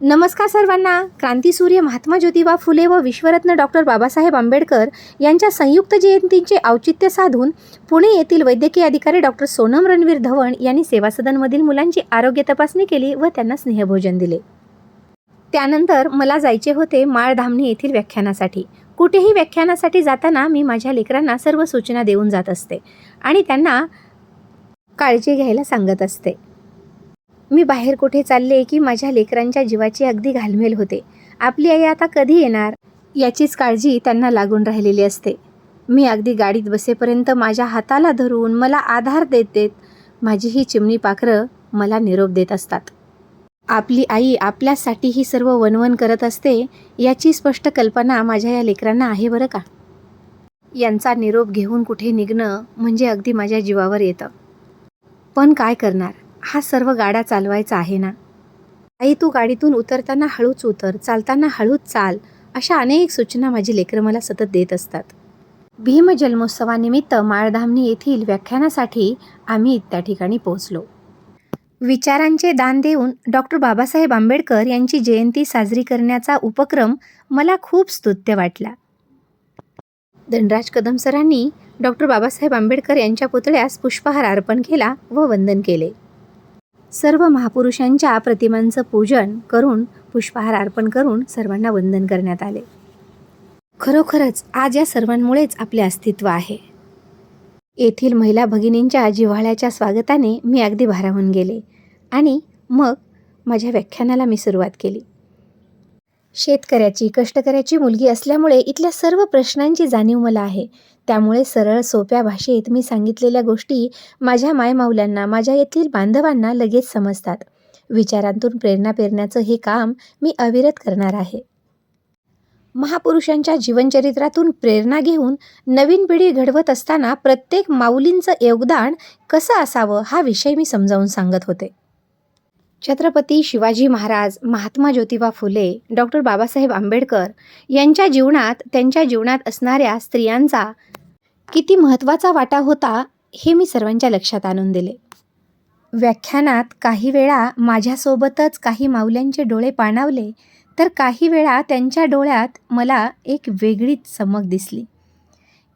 नमस्कार सर्वांना. क्रांतीसूर्य महात्मा ज्योतिबा फुले व विश्वरत्न डॉक्टर बाबासाहेब आंबेडकर यांच्या संयुक्त जयंतीचे औचित्य साधून पुणे येथील वैद्यकीय अधिकारी डॉक्टर सोनम रणवीर धवण यांनी सेवा सदनमधील मुलांची आरोग्य तपासणी केली व त्यांना स्नेहभोजन दिले. त्यानंतर मला जायचे होते माळधामणी येथील व्याख्यानासाठी. कुठेही व्याख्यानासाठी जाताना मी माझ्या लेकरांना सर्व सूचना देऊन जात असते आणि त्यांना काळजी घ्यायला सांगत असते. मी बाहेर कुठे चालले की माझ्या लेकरांच्या जीवाची अगदी घालमेल होते. आपली आई आता कधी येणार? याचीच काळजी त्यांना लागून राहिलेली असते. मी अगदी गाडीत बसेपर्यंत माझ्या हाताला धरून मला आधार देत देत माझी ही चिमणी पाखरं मला निरोप देत असतात. आपली आई आपल्यासाठी ही सर्व वनवन करत असते याची स्पष्ट कल्पना माझ्या या लेकरांना आहे बरं का? यांचा निरोप घेऊन कुठे निघणं म्हणजे अगदी माझ्या जीवावर येतं. पण काय करणार? हा सर्व गाडा चालवायचा आहे ना? आई तू गाडीतून उतरताना हळूच उतर चालताना हळूच चाल अशा अनेक सूचना माझी लेकरं मला सतत देत असतात. भीम जन्मोत्सवानिमित्त माळधामणी येथील व्याख्यानासाठी आम्ही त्या ठिकाणी पोहोचलो. विचारांचे दान देऊन डॉक्टर बाबासाहेब आंबेडकर यांची जयंती साजरी करण्याचा उपक्रम मला खूप स्तुत्य वाटला. धनराज कदम सरांनी डॉक्टर बाबासाहेब आंबेडकर यांच्या पुतळ्यास पुष्पहार अर्पण केला व वंदन केले. सर्व महापुरुषांच्या प्रतिमांचं पूजन करून पुष्पहार अर्पण करून सर्वांना वंदन करण्यात आले. खरोखरच आज या सर्वांमुळेच आपले अस्तित्व आहे. येथील महिला भगिनींच्या जिव्हाळ्याच्या स्वागताने मी अगदी भारावून गेले आणि मग माझ्या व्याख्यानाला मी सुरुवात केली. शेतकऱ्याची कष्टकऱ्याची मुलगी असल्यामुळे इथल्या सर्व प्रश्नांची जाणीव मला आहे. त्यामुळे सरळ सोप्या भाषेत मी सांगितलेल्या गोष्टी माझ्या मायमाऊल्यांना माझ्या येथील बांधवांना लगेच समजतात. विचारांतून प्रेरणा पेरण्याचं हे काम मी अविरत करणार आहे. महापुरुषांच्या जीवनचरित्रातून प्रेरणा घेऊन नवीन पिढी घडवत असताना प्रत्येक माऊलींचं योगदान कसं असावं हा विषय मी समजावून सांगत होते. छत्रपती शिवाजी महाराज महात्मा ज्योतिबा फुले डॉक्टर बाबासाहेब आंबेडकर यांच्या जीवनात त्यांच्या जीवनात असणाऱ्या स्त्रियांचा किती महत्त्वाचा वाटा होता हे मी सर्वांच्या लक्षात आणून दिले. व्याख्यानात काही वेळा माझ्यासोबतच काही माऊल्यांचे डोळे पाणावले तर काही वेळा त्यांच्या डोळ्यात मला एक वेगळीच चमक दिसली.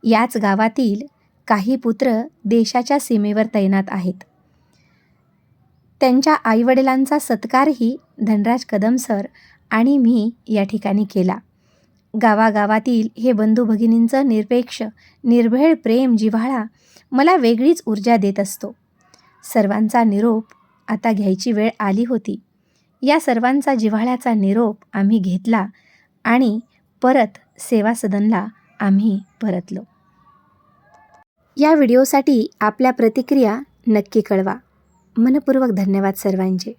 याच गावातील काही पुत्र देशाच्या सीमेवर तैनात आहेत. त्यांच्या आईवडिलांचा सत्कारही धनराज कदम सर आणि मी या ठिकाणी केला. गावागावातील हे बंधू भगिनींचं निरपेक्ष निर्भेळ प्रेम जिव्हाळा मला वेगळीच ऊर्जा देत असतो. सर्वांचा निरोप आता घ्यायची वेळ आली होती. या सर्वांचा जिव्हाळ्याचा निरोप आम्ही घेतला आणि परत सेवा सदनला आम्ही परतलो. या व्हिडिओसाठी आपल्या प्रतिक्रिया नक्की कळवा. मनपूर्वक धन्यवाद सर्वांचे.